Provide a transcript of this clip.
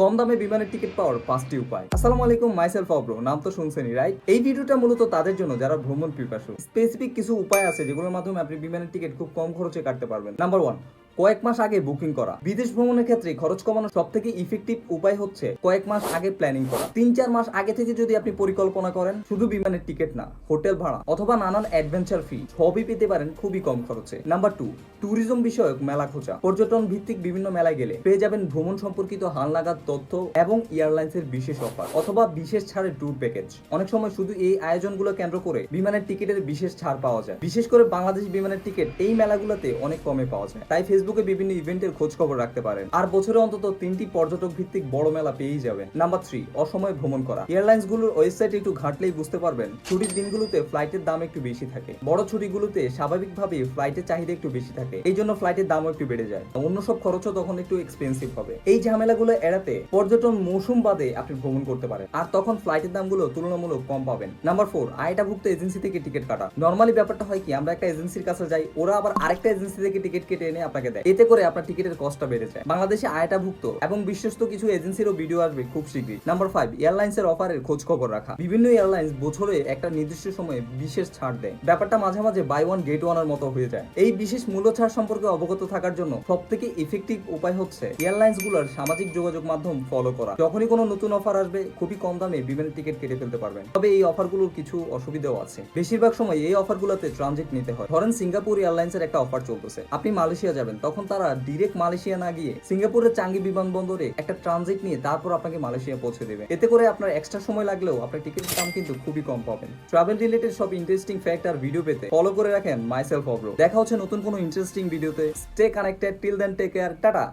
কম দামে বিমানের টিকিট পাওয়ার পাঁচটি উপায়। আসসালামু আলাইকুম মাইসেলফ অব্রো। নাম তো শুনছেনই রাইট এই ভিডিওটা মূলত তাদের জন্য, যারা ভ্রমণ পিপাসু স্পেসিফিক কিছু উপায় আছে যেগুলোর মাধ্যমে আপনি বিমানের টিকিট খুব কম খরচে কাটতে পারবেন। নাম্বার ওয়ান কয়েক মাস আগে বুকিং করা। বিদেশ ভ্রমণের ক্ষেত্রে খরচ কমানোর সব থেকে ইফেক্টিভ উপায় হচ্ছে কয়েক মাস আগে প্ল্যানিং করা। তিন চার মাস আগে থেকে যদি আপনি পরিকল্পনা করেন, শুধু বিমানের টিকিট না হোটেল ভাড়া অথবা নানান অ্যাডভেঞ্চার ফি সবই পেতে পারেন খুবই কম খরচে। নাম্বার টু ট্যুরিজম বিষয়ক মেলা খোঁজা। পর্যটন ভিত্তিক বিভিন্ন মেলায় গেলে পেয়ে যাবেন ভ্রমণ সম্পর্কিত হালনাগাদ তথ্য এবং এয়ারলাইন্সের বিশেষ অফার অথবা বিশেষ ছাড়ের ট্যুর প্যাকেজ অনেক সময় শুধু এই আয়োজনগুলো কেন্দ্র করে বিমানের টিকিটের বিশেষ ছাড় পাওয়া যায়। বিশেষ করে বাংলাদেশ বিমানের টিকিট এই মেলাগুলোতে অনেক কমে পাওয়া যায়। তাই ফেসবুকে বিভিন্ন ইভেন্টের খোঁজ খবর রাখতে পারেন। আর বছরে অন্তত তিনটি পর্যটক ভিত্তিক বড় মেলা পেয়েই যাবেন। নাম্বার থ্রি, অসময়ে ভ্রমণ করা। এয়ারলাইন্সগুলোর ওয়েবসাইটে একটু ঘাটলেই বুঝতে পারবেন, ছুটির দিনগুলোতে ফ্লাইটের দাম একটু বেশি থাকে। বড় ছুটিগুলোতে স্বাভাবিকভাবে ফ্লাইটের চাহিদা একটু বেশি থাকে। এই জন্য ফ্লাইটের দামও একটু বেড়ে যায়। অন্য সব খরচও তখন একটু এক্সপেন্সিভ হবে। এই ঝামেলাগুলো এড়াতে পর্যটন মৌসুম বাদে আপনি ভ্রমণ করতে পারেন। আর তখন ফ্লাইটের দামগুলো তুলনামূলক কম পাবেন। নাম্বার ফোর আয়টাভুক্ত এজেন্সি থেকে টিকিট কাটা। নর্মালি ব্যাপারটা হয় কি, আমরা একটা এজেন্সির কাছে যাই, ওরা আবার আরেকটা এজেন্সি থেকে টিকিট কেটে এনে আপনাকে দেয়। এতে করে আপনার টিকিটের কস্টটা বেড়ে যায়। বাংলাদেশে আয়টাভুক্ত এবং বিশ্বস্ত কিছু এজেন্সিরও ভিডিও আসবে খুব শীঘ্রই। নাম্বার ফাইভ এয়ারলাইন্সের অফারের খোঁজ খবর রাখা। বিভিন্ন এয়ারলাইন্স বছরে একটা নির্দিষ্ট সময়ে বিশেষ ছাড় দেয়। ব্যাপারটা মাঝে মাঝে বাই ওয়ান গেট ওয়ানের মতো হয়ে যায়। এই বিশেষ মূল্য ছাড় সম্পর্কে অবগত থাকার জন্য সব থেকে ইফেক্টিভ উপায় হচ্ছে এয়ারলাইন্সগুলোর সামাজিক যোগাযোগ মাধ্যম ফলো করা। যখনই কোনো নতুন অফার আসবে, খুবই কম দামে বিমানের টিকিট কেটে ফেলতে পারবেন। তবে এই অফারগুলোর কিছু অসুবিধাও আছে। বেশিরভাগ সময় এই অফারগুলোতে ট্রানজিট নিতে হয়। ধরেন সিঙ্গাপুর এয়ারলাইন্সের একটা অফার চলতেছে। আপনি মালয়েশিয়া যাবেন তখন তারা ডিরেক্ট মালয়েশিয়া না গিয়ে সিঙ্গাপুরের চাঙ্গি বিমানবন্দরে একটা ট্রানজিট নিয়ে তারপর আপনাকে মালয়েশিয়া পৌঁছে দেবে। এতে করে আপনার এক্সট্রা সময় লাগলেও আপনার টিকিটের দাম কিন্তু খুবই কম পাবেন। ট্রাভেল রিলেটেড সব ইন্টারেস্টিং ফ্যাক্ট আর ভিডিও পেতে ফলো করে রাখেন মাইসেলফ অব্রো দেখা হচ্ছে নতুন কোনো ইন্টারেস্টিং ভিডিওতে stay connected till then take care tata!